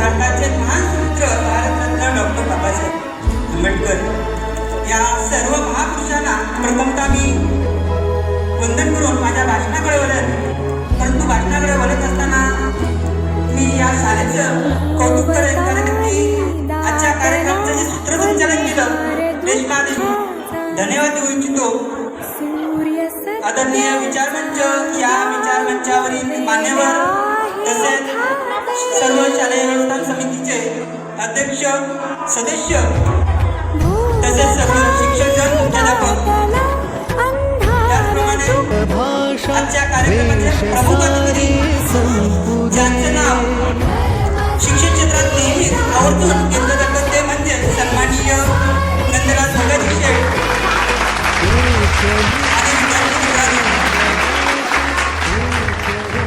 भारताचे महान सूत्र भारतरत्न डॉक्टर बाबासाहेब आंबेडकर. या सर्व महापुरुषांना प्रथमतः मी वंदन करून माझ्या भाषणाकडे वळत परंतु भाषणाकडे वळत असताना मी या शाळेचं कौतुक करेन कारण की आजच्या कार्यक्रमाचं जे सूत्रसंचालन केलं रेश्मा धन्यवाद देऊ इच्छितो. आदरणीय विचारमंच या विचारमंचावरील मान्यवर तसेच सर्व शालेय अनुष्ठान समितीचे अध्यक्ष सदस्य तसेच सर्व शिक्षकजन मुख्याध्यापक त्याचप्रमाणे आजच्या कार्यक्रमाचे प्रमुख सारे अतिथी संपुदे नाव शिक्षण क्षेत्रात नेहमीच आवर्जून घेतलं जातं ते म्हणजे सन्माननीय नंदराज भगत शेठ.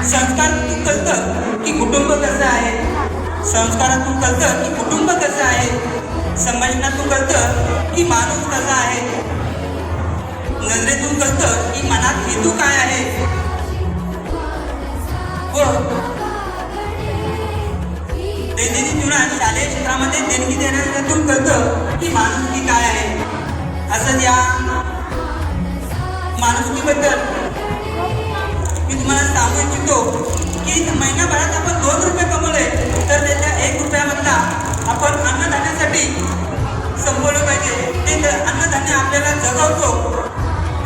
संस्कारातून कळतं की कुटुंब कसं आहे? संस्कारातून कळतं की कुटुंब कसं आहे? संभाषणातून कळतं की माणूस कसा आहे? नजरेतून कळतं की मनात हेतू काय आहे? व दैनंदिन जीवनात शालेय क्षेत्रामध्ये देणगी देण्यातून कळतं की माणुसकी काय आहे? असं या माणुसकीबद्दल मी तुम्हाला सांगू इच्छितो की महिनाभरात आपण दोन रुपये कमवले तर त्याच्या एक रुपयामधला आपण अन्नधान्यासाठी संपवलं पाहिजे. ते अन्नधान्य आपल्याला जगवतो.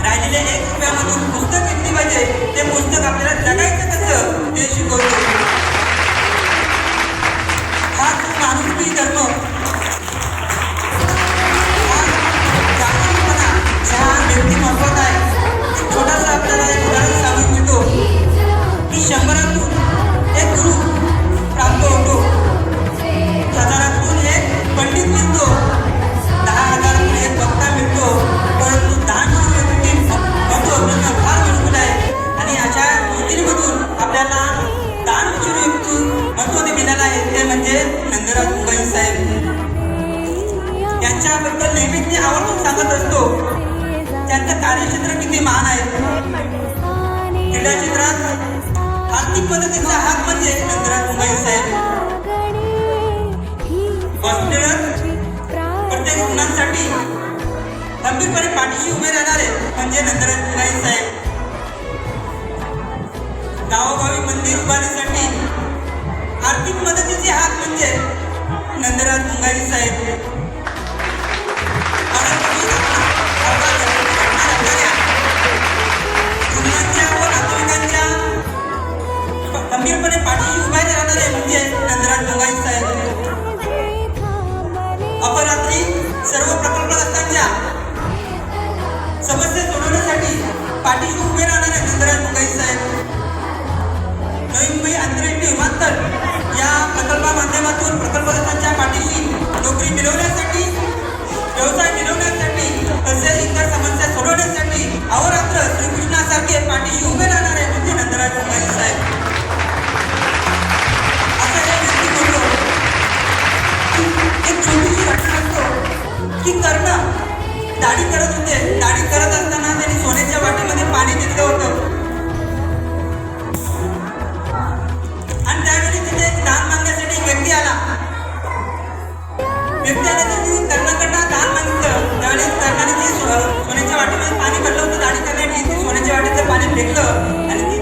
राहिलेल्या एक रुपयामधून पुस्तक घेतली पाहिजे. ते पुस्तक आपल्याला जगायचं कसं ते शिकवतो. हा माणुसकी धर्म आहेत नंदराज मुंबई साहेब. त्यांच्याबद्दल नेहमीच मी आवर्जून सांगत असतो. त्यांचं कार्यक्षेत्र किती महान आहे. क्रीडा क्षेत्रात आर्थिक पद्धतीचा हात म्हणजे नंदराज मुंबई साहेब. हॉस्पिटल प्रत्येक रुग्णांसाठी खंबीरपणे पाठीशी उभे राहणारे म्हणजे नंदराज मुंबई साहेब. गावोगावी मंदिर उभारण्यासाठी आर्थिक मदतीचे हात म्हणजे नंदराज तुंगाजी साहेब. खंबीरपणे पाठीशी उभा राहणारे म्हणजे नंदराज तुंगाजी साहेब. अपरात्री सर्व प्रकल्पग्रस्तांच्या समस्या सोडवण्यासाठी पाठीशी उभे राहणारे नंदराज तुंगाजी साहेब. नवी मुंबई आंतरराष्ट्रीय विमानतळ या प्रकल्पा माध्यमातून प्रकल्पग्रस्तांच्या पाठीशी नोकरी मिळवण्यासाठी व्यवसाय मिळवण्यासाठी तसेच इतर समस्या सोडवण्यासाठी अहोरात्र श्रीकृष्णासारखे पाठीशी उभे राहणार आहे म्हणजे नंदराज मुंगाई साहेब. असं हे व्यक्ती बोललो. एक छोटीशी घटना असतो. की कर्ण दाढी करत होते. दाढी करत असताना त्यांनी सोन्याच्या वाटीमध्ये पाणी घेतलं होतं. एक दान मागण्यासाठी एक व्यक्ती आला. व्यक्ती आला त्यांनी कर्णाकडनं दान मागितलं. त्यावेळेस कर्णाने ती सोन्याच्या वाटीमध्ये पाणी भरलं होतं दाढी करण्यासाठी. ती सोन्याच्या वाटीचं पाणी फेकलं आणि ती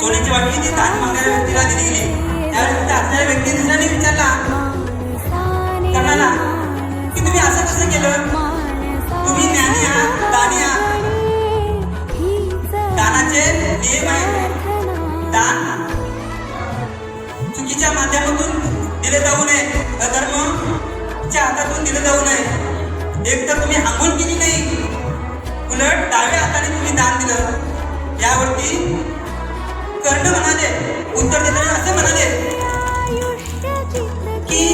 सोन्याची वाटी ती दान मागणाऱ्या व्यक्तीला दिली गेली. त्यावेळेस तिथे असणाऱ्या व्यक्ती दुसऱ्याने विचारला कर्णाला की तुम्ही असं कसं केलं? तुम्ही ज्ञानी आहात दानी आहात. दानाचे नियम आहे दान चुकीच्या माध्यमातून दिले जाऊ नये. अधर्मच्या हातातून दिले जाऊ नये. एक तर तुम्ही आंघोळ केली नाही. उलट डाव्या हाताने तुम्ही दान दिलं. यावरती कर्ण म्हणाले उत्तर देताना असे म्हणाले की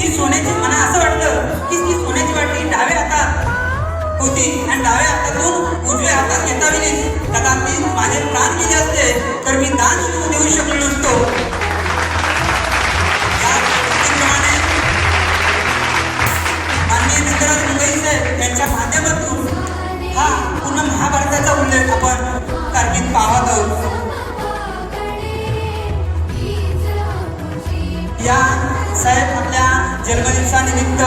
ती सोन्याची मला असं वाटलं की ती सोन्याची वाटली डाव्या हातात होती आणि डाव्या हातातून उजव्या हातात घेता गेली कदाचित माझे प्राण गेले असते तर मी दान देऊ शकलो नसतो. माननीय मित्र मुंबई साहेब यांच्या माध्यमातून हा पूर्ण महाभारताचा उल्लेख आपण कारगिल पाहत आहोत या साहेब आपल्या जन्मदिवसानिमित्त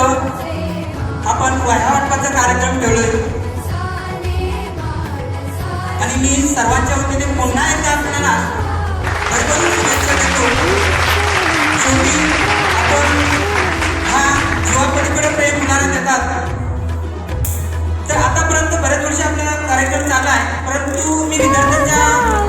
आपण वह्या वाटपाचा कार्यक्रम ठेवलोय. आणि मी सर्वांच्या वतीने पुन्हा एकदा आपल्याला भरपूर शुभेच्छा देतो. शेवटी जीवापलीकडे देतात तर आतापर्यंत बऱ्याच वर्षी आपला कार्यक्रम चालला आहे परंतु मी विद्यार्थ्यांच्या